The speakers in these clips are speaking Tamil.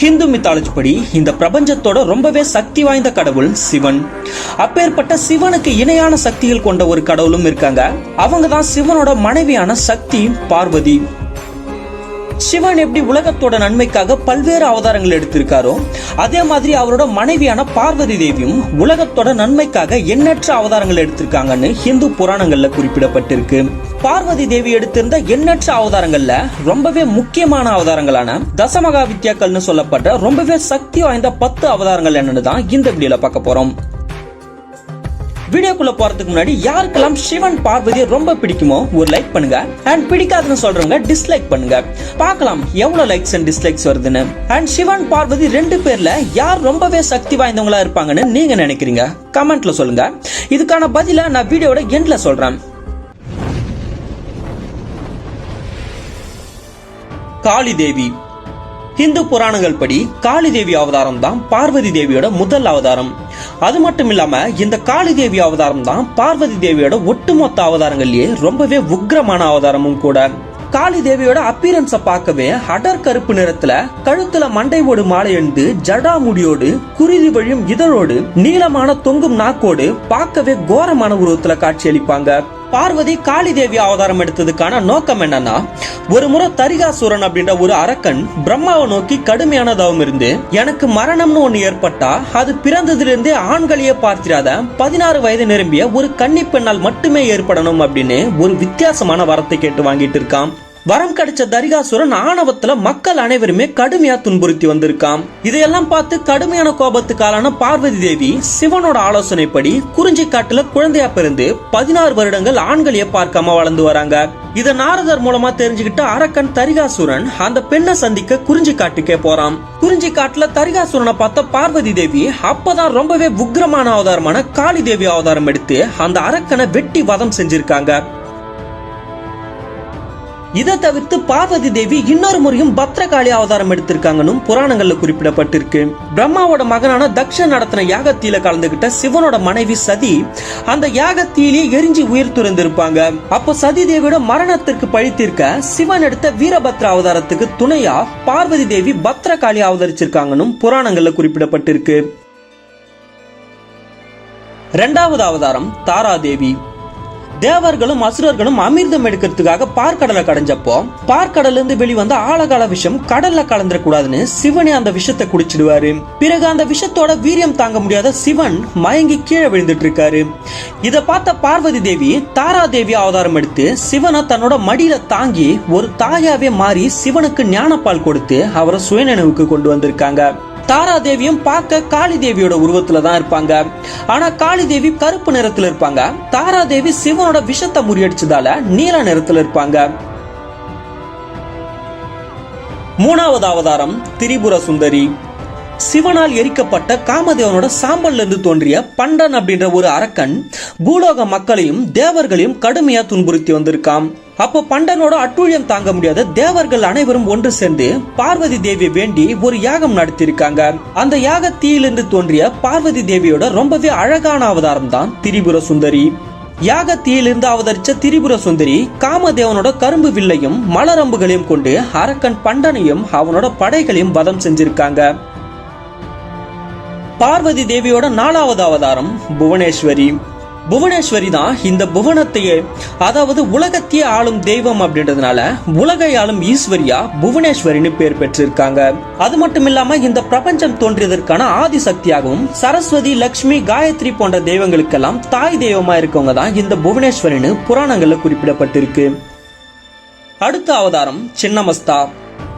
ஹிந்து மித்தாலஜி படி இந்த பிரபஞ்சத்தோட ரொம்பவே சக்தி வாய்ந்த கடவுள் சிவன். அப்பேற்பட்ட சிவனுக்கு இணையான சக்திகள் கொண்ட ஒரு கடவுளும் இருக்காங்க. அவங்க தான் சிவனோட மனைவியான சக்தி பார்வதி. சிவன் எப்படி உலகத்தோட நன்மைக்காக பல்வேறு அவதாரங்கள் எடுத்திருக்காரோ அதே மாதிரி அவரோட மனைவியான பார்வதி தேவியும் உலகத்தோட நன்மைக்காக எண்ணற்ற அவதாரங்கள் எடுத்திருக்காங்கன்னு ஹிந்து புராணங்கள்ல குறிப்பிடப்பட்டிருக்கு. பார்வதி தேவி எடுத்திருந்த எண்ணற்ற அவதாரங்கள்ல ரொம்பவே முக்கியமான அவதாரங்களான தசமகா வித்யாக்கள்னு சொல்லப்பட்ட ரொம்பவே சக்தி வாய்ந்த பத்து அவதாரங்கள் என்னன்னு தான் இந்த வீடியோல பார்க்க போறோம். வீடியோக்குள்ள போறதுக்கு முன்னாடி யாருக்கெல்லாம் சிவன் பார்வதி ரொம்ப பிடிக்குமோ ஒரு லைக் பண்ணுங்க. அண்ட் பிடிக்காதுன்னு சொல்றவங்க டிஸ்லைக் பண்ணுங்க. பார்க்கலாம் எவ்வளவு லைக்ஸ் அண்ட் டிஸ்லைக்ஸ் வருதுன்னு. அண்ட் சிவன் பார்வதி ரெண்டு பேர்ல யார் ரொம்பவே சக்தி வாய்ந்தவங்களா இருப்பாங்கன்னு நீங்க நினைக்கிறீங்க? கமெண்ட்ல சொல்லுங்க. இதுக்கான பதில நான் வீடியோட எண்ட்ல சொல்றேன். காளி தேவி இந்து புராணங்கள் படி காளி தேவி அவதாரம் தான் பார்வதி தேவியோட முதல் அவதாரம். அது மட்டும் இல்லாம இந்த காளி தேவி அவதாரம் தான் பார்வதி தேவியோட ஒட்டுமொத்த அவதாரங்கள்லயே ரொம்பவே உக்ரமான அவதாரமும் கூட. காளி தேவியோட அப்பீரன்ஸ பார்க்கவே அடர் கருப்பு நிறத்துல கழுத்துல மண்டை ஓடு மாலை எழுந்து ஜடா முடியோடு குருதி வழியும் இதழோடு நீளமான தொங்கும் நாக்கோடு பார்க்கவே கோரமான உருவத்துல காட்சியளிப்பாங்க. பார்வதி காளி தேவி அவதாரம் எடுத்ததுக்கான நோக்கம் என்னன்னா ஒரு முறை தரிகாசுரன் அப்படின்ற ஒரு அரக்கன் பிரம்மாவை நோக்கி கடுமையான தவம் இருந்து எனக்கு மரணம்னு ஒண்ணு ஏற்பட்டா அது பிறந்ததிலிருந்தே ஆண்களையே பார்த்திராத பதினாறு வயது நிரம்பிய ஒரு கன்னி பெண்ணால் மட்டுமே ஏற்படணும் அப்படின்னு ஒரு வித்தியாசமான வரத்தை கேட்டு வாங்கிட்டு இருக்கான். வரம் கிடைச்ச தரிகாசுரன் ஆணவத்துல மக்கள் அனைவருமே கடுமையா துன்புறுத்தி வந்திருக்கான் இதையெல்லாம் பார்த்து கடுமையான கோபத்துக்காலான பார்வதி தேவி சிவனோட ஆலோசனைப்படி குறிஞ்சி காட்டுல குழந்தையா பிறந்து பதினாறு வருடங்கள் ஆண்களையே பார்க்காம வளர்ந்து வராங்க. இத நாரதர் மூலமா தெரிஞ்சுக்கிட்ட அரக்கன் தரிகாசுரன் அந்த பெண்ணை சந்திக்க குறிஞ்சி காட்டுக்கே போறான். குறிஞ்சி காட்டுல தரிகாசுரனை பார்த்த பார்வதி தேவி அப்பதான் ரொம்பவே உக்ரமான அவதாரமான காளி தேவி அவதாரம் எடுத்து அந்த அரக்கனை வெட்டி வதம் செஞ்சிருக்காங்க. இதை தவிர்த்து பார்வதி தேவி இன்னொரு முறையும் பத்ரகாளி அவதாரம் எடுத்திருக்காங்கன்னு புராணங்கள்ல குறிப்பிடப்பட்டிருக்கு. பிரம்மாவோட மகனான தக்ஷன் நடத்தின யாகத்தில கலந்துகிட்ட சிவனோட மனைவி சதி அந்த யாகத்திலேயே எரிஞ்சு உயிர் துறந்திருப்பாங்க. அப்போ சதி தேவியோட மரணத்திற்கு பழித்திருக்க சிவன் எடுத்த வீரபத்ர அவதாரத்துக்கு துணையா பார்வதி தேவி பத்ரகாளி அவதரிச்சிருக்காங்கன்னு புராணங்கள்ல குறிப்பிடப்பட்டிருக்கு. இரண்டாவது அவதாரம் தாராதேவி. தேவர்களும் அசுரர்களும் அமிர்தம் எடுக்கிறதுக்காக பார்க்கடலை கடைஞ்சப்போ பார்க்கடல இருந்து வெளிவந்த ஆழகால விஷம் கடல்ல கலந்துடக்கூடாதுன்னு சிவனே அந்த விஷத்தை குடிச்சிடுவாரு. பிறகு அந்த விஷத்தோட வீரியம் தாங்க முடியாத சிவன் மயங்கி கீழே விழுந்துட்டு இருக்காரு இத பார்த்த பார்வதி தேவி தாரா தேவி அவதாரம் எடுத்து சிவனை தன்னோட மடியில தாங்கி ஒரு தாயாவே மாறி சிவனுக்கு ஞானப்பால் கொடுத்து அவரை சுயநினைவுக்கு கொண்டு வந்திருக்காங்க. தாரா தேவியும் பார்க்க காளி தேவியோட உருவத்துல தான் இருப்பாங்க. ஆனா காளி தேவி கருப்பு நிறத்துல இருப்பாங்க. தாரா தேவி சிவனோட விஷத்தை முறியடிச்சதால நீல நிறத்துல இருப்பாங்க. மூணாவது அவதாரம் திரிபுர சுந்தரி. சிவனால் எரிக்கப்பட்ட காமதேவனோட சாம்பல்ல இருந்து தோன்றிய பண்டன் அப்படின்ற ஒரு அரக்கன் பூலோக மக்களையும் தேவர்களையும் கடுமையா துன்புறுத்தி வந்திருக்கான். அப்போ பண்டனோட அட்டூழியம் தாங்க முடியாத தேவர்கள் அனைவரும் ஒன்று சேர்ந்து பார்வதி தேவியை வேண்டி ஒரு யாகம் நடத்தியிருக்காங்க. அந்த யாகத்தீயிலிருந்து தோன்றிய பார்வதி தேவியோட ரொம்பவே அழகான அவதாரம் தான் திரிபுர சுந்தரி. யாகத்தீயிலிருந்து அவதரிச்ச திரிபுர சுந்தரி காமதேவனோட கரும்பு வில்லையும் மலரம்புகளையும் கொண்டு அரக்கன் பண்டனையும் அவனோட படைகளையும் வதம் செஞ்சிருக்காங்க. பார்வதி தேவியோட நாலாவது அவதாரம் புவனேஸ்வரி. புவனேஸ்வரி தான் இந்த புவனத்தையே அதாவது உலகத்தையே ஆளும் தெய்வம் அப்படின்றதுனால உலகை ஆளும் ஈஸ்வரியா புவனேஸ்வரின்னு பேர் பெற்றிருக்காங்க. அது மட்டும் இல்லாம இந்த பிரபஞ்சம் தோன்றியதற்கான ஆதி சக்தியாகவும் சரஸ்வதி லக்ஷ்மி காயத்ரி போன்ற தெய்வங்களுக்கெல்லாம் தாய் தெய்வமா இருக்கவங்க தான் இந்த புவனேஸ்வரின்னு புராணங்கள்ல குறிப்பிடப்பட்டிருக்கு. அடுத்த அவதாரம் சின்னமஸ்தா.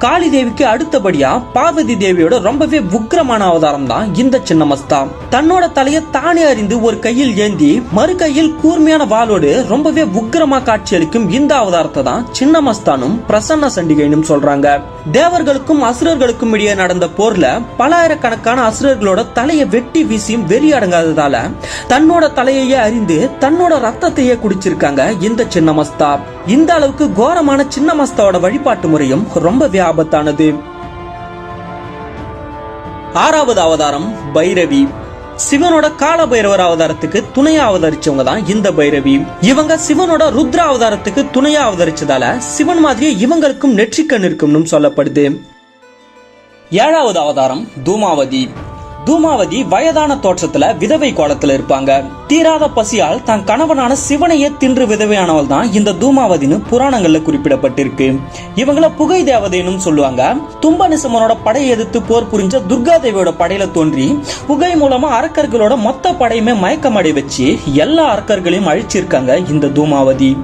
காளி தேவிக்கு அடுத்தபடியா பார்வதி தேவியோட ரொம்பவே உக்ரமான அவதாரம் தான் இந்த சின்னமஸ்தா. தன்னோட தலையை தானே அறிந்து ஒரு கையில் ஏந்தி மறு கையில் கூர்மையான வாளோடு ரொம்பவே உக்ரமா காட்சியளிக்கும் இந்த அவதாரத்தை தான் சின்னமஸ்தானும் பிரசன்ன சண்டிகைனும் சொல்றாங்க. தேவர்களுக்கும் அசுரர்களுக்கும் இடையே நடந்த போர்ல பலாயிரக்கணக்கான அசுரர்களோட தலையை வெட்டி வீசியும் வெறி அடங்காததால தன்னோட தலையையே அறிந்து தன்னோட ரத்தத்தையே குடிச்சிருக்காங்க இந்த சின்னமஸ்தா. இந்த அளவுக்கு கோரமான சின்னமஸ்தாவோட வழிபாட்டு முறையும் ரொம்பவே ஆபத்தானது. ஆறாவது அவதாரம் பைரவி. சிவனோட கால பைரவர் அவதாரத்துக்கு துணையா அவதரிச்சவங்க தான் இந்த பைரவி. இவங்க சிவனோட ருத்ர அவதாரத்துக்கு துணையா அவதரிச்சதால சிவன் மாதிரியே இவங்களுக்கும் நெற்றிக்கண் இருக்கும்னு சொல்லப்படுது. ஏழாவது அவதாரம் தூமாவதி. தூமாவதி வயதான தோற்றத்துல விதவை கோலத்துல இருப்பாங்க. தீராத பசியால் தன் கணவனான சிவனையே தின்று விதவையானவள் தான் இந்த தூமாவதின்னு புராணங்கள்ல குறிப்பிடப்பட்டிருக்கு. இவங்கள புகை தேவதைன்னு சொல்லுவாங்க. தும்பனிசமனோட படையை எதிர்த்து போர் புரிஞ்ச துர்கா தேவியோட படையில தோன்றி புகை மூலமா அரக்கர்களோட மொத்த படையுமே மயக்கமடை வச்சு எல்லா அரக்கர்களையும் அழிச்சிருக்காங்க இந்த தூமாவதி.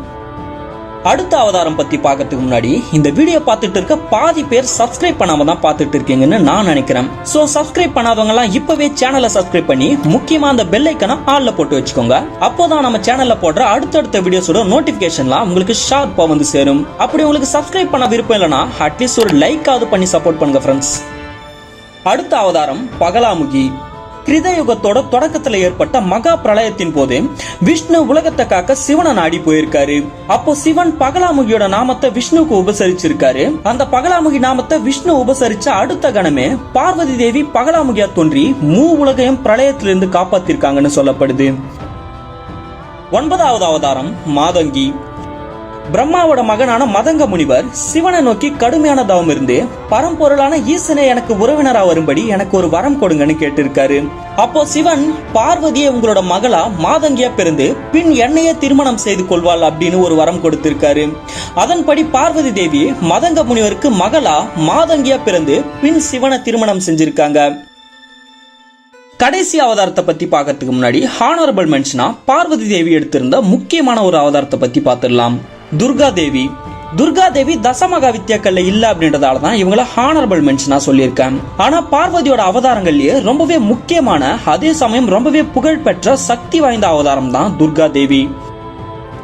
அடுத்த அவதாரம் பத்தி பார்க்கறதுக்கு முன்னாடி இந்த வீடியோ பார்த்துட்டு இருக்க பாதி பேர் சப்ஸ்கிரைப் பண்ணாம தான் பார்த்துட்டு இருக்கீங்கன்னு நான் நினைக்கிறேன். சோ சப்ஸ்கிரைப் பண்ணாதவங்க எல்லாம் இப்பவே சேனலை சப்ஸ்கிரைப் பண்ணி முக்கியமா அந்த பெல் ஐக்கனை ஆல்ல போட்டு வச்சுக்கோங்க. அப்போதான் நம்ம சேனல்ல போடுற அடுத்தடுத்த வீடியோஸோட நோட்டிபிகேஷன்லாம் உங்களுக்கு ஷார்ப்பா வந்து சேரும். அப்படி உங்களுக்கு சப்ஸ்கிரைப் பண்ண விருப்பம் இல்லைன்னா அட்லீஸ்ட் ஒரு லைக் ஆவது பண்ணி சப்போர்ட் பண்ணுங்க ஃப்ரெண்ட்ஸ் அடுத்த அவதாரம் பகலாமுகி. கிருதயுகத்தோட தொடக்கத்துல ஏற்பட்ட மகா பிரளயத்தின் போது விஷ்ணு உலகத்தை காக்க சிவனை நாடி போயிருக்காரு. அப்போ சிவன் பகலாமுகியோட நாமத்தை விஷ்ணுக்கு உபசரிச்சிருக்காரு. அந்த பகலாமுகி நாமத்தை விஷ்ணு உபசரிச்ச அடுத்த கணமே பார்வதி தேவி பகலாமுகியா தோன்றி மூ உலகையும் பிரளயத்திலிருந்து காப்பாத்திருக்காங்கன்னு சொல்லப்படுது. ஒன்பதாவது அவதாரம் மாதங்கி. பிரம்மாவோட மகனான மதங்க முனிவர் சிவனை நோக்கி கடுமையான தவம் இருந்து பரம்பொருளான ஈசனை எனக்கு உறவினரா வரும்படி எனக்கு ஒரு வரம் கொடுங்கன்னு கேட்டிருக்காரு. அப்போ சிவன் பார்வதியை உங்களோட மகளா மாதங்கியா பிறந்து பின் என்னையே திருமணம் செய்து கொள்வாள் அப்படின்னு ஒரு வரம் கொடுத்திருக்காரு. அதன்படி பார்வதி தேவி மதங்க முனிவருக்கு மகளா மாதங்கியா பிறந்து பின் சிவனை திருமணம் செஞ்சிருக்காங்க. கடைசி அவதாரத்தை பத்தி பார்க்கறதுக்கு முன்னாடி ஹானரபிள் மென்ஷனா பார்வதி தேவி எடுத்திருந்த முக்கியமான ஒரு அவதாரத்தை பத்தி பார்த்துடலாம். துர்கா தேவி துர்கா தேவி தசமகா வித்யாக்கள்ல இல்ல அப்படின்றதால தான் இவங்கள ஹானரபிள் மென்ஷனா சொல்லியிருக்கேன் ஆனா பார்வதியோட அவதாரங்கள்லயே ரொம்பவே முக்கியமான அதே சமயம் ரொம்பவே புகழ்பெற்ற சக்தி வாய்ந்த அவதாரம் தான் துர்கா தேவி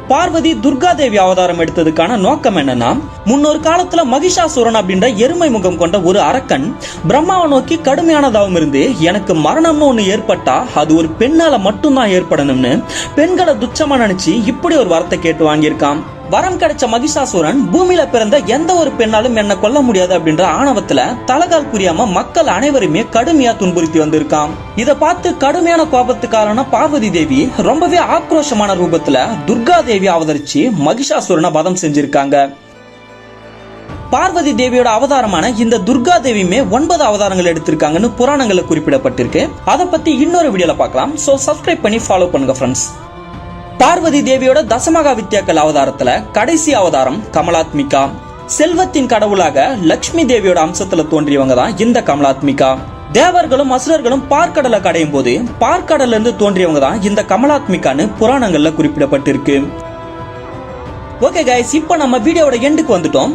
பார்வதி துர்கா தேவி அவதாரம் எடுத்ததுக்கான நோக்கம் என்னன்னா முன்னொரு காலத்துல மகிஷாசுரன் அப்படின்ற எருமை முகம் கொண்ட ஒரு அரக்கன் பிரம்மாவை நோக்கி கடுமையானதாகவும் இருந்து எனக்கு மரணம்னு ஒண்ணு ஏற்பட்டா அது ஒரு பெண்ணால மட்டும்தான் ஏற்படணும்னு பெண்களை துச்சமா நினைச்சு இப்படி ஒரு வரத்தை கேட்டு வாங்கியிருக்கான். வரம் கிடைச்ச மகிஷாசுரன் பூமியில பிறந்த எந்த ஒரு பெண்ணாலும் என்ன கொல்ல முடியாது அப்படின்ற ஆணவத்துல தலகால் புரியாம மக்கள் அனைவருமே கடுமையா துன்புறுத்தி வந்திருக்கான் இத பார்த்து கடுமையான கோபத்துக்காரன பார்வதி தேவி ரொம்பவே ஆக்ரோஷமான ரூபத்துல துர்கா தேவி அவதரிச்சு மகிஷாசுரனை வதம் செஞ்சிருக்காங்க. பார்வதி தேவியோட அவதாரமான இந்த துர்கா தேவியுமே ஒன்பது அவதாரங்கள் எடுத்திருக்காங்கன்னு புராணங்கள்ல குறிப்பிடப்பட்டிருக்கு. அதை பத்தி இன்னொரு வீடியோல பார்க்கலாம். சோ சப்ஸ்கிரைப் பண்ணி ஃபாலோ பண்ணுங்க ஃப்ரெண்ட்ஸ் பார்வதி தேவியோட தசமகா வித்யாக்கள் அவதாரத்துல கடைசி அவதாரம் கமலாத்மிகா. செல்வத்தின் கடவுளாக லட்சுமி தேவியோட அம்சத்துல தோன்றியவங்க தான் இந்த கமலாத்மிகா. தேவர்களும் அசுரர்களும் பார்க்கடலை கடையும் போது பார்க்கடல்ல இருந்து தோன்றியவங்க தான் இந்த கமலாத்மிகான்னு புராணங்கள்ல குறிப்பிடப்பட்டிருக்கு. ஓகே கைஸ் இப்போ நம்ம வீடியோவோட எண்டுக்கு வந்துட்டோம்.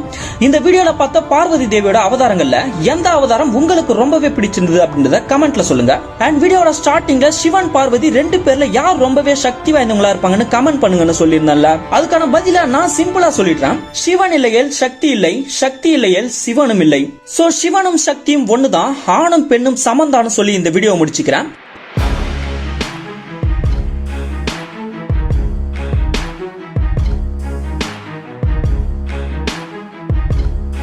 இந்த வீடியோல பார்த்த பார்வதி தேவியோட அவதாரங்கள்ல எந்த அவதாரம் உங்களுக்கு ரொம்பவே பிடிச்சிருந்தது அப்படின்றத கமெண்ட்ல சொல்லுங்க. அண்ட் வீடியோட ஸ்டார்டிங்ல சிவன் பார்வதி ரெண்டு பேர்ல யார் ரொம்பவே சக்தி வாய்ந்தவங்களா இருப்பாங்கன்னு கமெண்ட் பண்ணுங்கன்னு சொல்லியிருந்தேன்ல. அதுக்கான பதிலா நான் சிம்பிளா சொல்லிடுறேன். சிவன் இல்லையல் சக்தி இல்லை சக்தி இல்லையல் சிவனும் இல்லை. சோ சிவனும் சக்தியும் ஒண்ணுதான் ஆணும் பெண்ணும் சமந்தான்னு சொல்லி இந்த வீடியோ முடிச்சுக்கிறேன்.